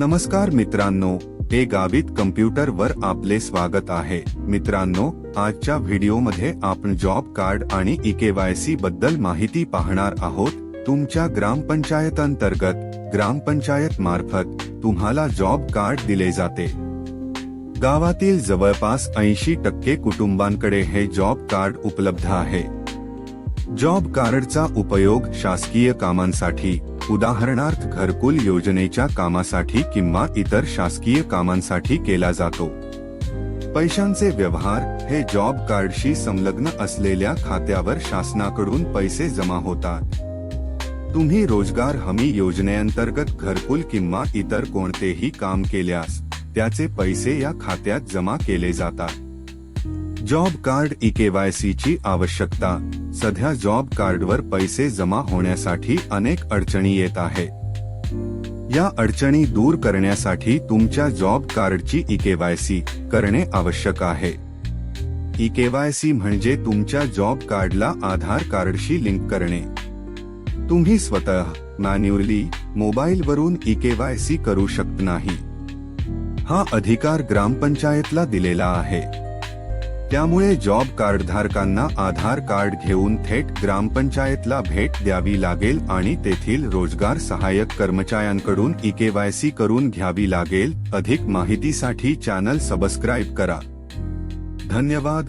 नमस्कार मित्रांनो ए गावित कम्प्युटर वर आपले स्वागत आहे. मित्रांनो आजच्या व्हिडिओमध्ये आपण जॉब कार्ड आणि ई बद्दल माहिती पाहणार आहोत. तुमच्या ग्रामपंचायत अंतर्गत ग्रामपंचायत मार्फत तुम्हाला जॉब कार्ड दिले जाते. गावातील जवळपास ऐंशी टक्के कुटुंबांकडे हे जॉब कार्ड उपलब्ध आहे. जॉब कार्डचा उपयोग शासकीय कामांसाठी उदाहरणार्थ घरकुल योजनेच्या कामासाठी किंवा इतर शासकीय कामांसाठी केला जातो. पैशांचे व्यवहार हे जॉब कार्डशी संलग्न असलेल्या खात्यावर शासनाकडून पैसे जमा होतात. तुम्ही रोजगार हमी योजनेअंतर्गत घरकुल किंवा इतर कोणतेही काम केल्यास त्याचे पैसे या खात्यात जमा केले जातात. जॉब कार्ड ई केवायसी ची आवश्यकता सध्या जॉब कार्डवर पैसे जमा होण्यासाठी अनेक अडचणी येत आहे. या अडचणी दूर करण्यासाठी तुमच्या जॉब कार्डची ई केवायसी करणे आवश्यक आहे. ई केवायसी म्हणजे तुमच्या जॉब कार्डला आधार कार्डशी लिंक करणे. तुम्ही स्वतः मॅन्युअली मोबाईलवरून ई केवायसी करू शकत नाही. हा अधिकार ग्रामपंचायतला दिलेला आहे. त्यामुळे जॉब कार्ड धारकांना आधार कार्ड घेऊन थेट ग्रामपंचायतला भेट द्यावी लागेल आणि तेथील रोजगार सहाय्यक कर्मचाऱ्यांकडून ई करून घ्यावी लागेल. अधिक माहितीसाठी चॅनल सबस्क्राईब करा. धन्यवाद.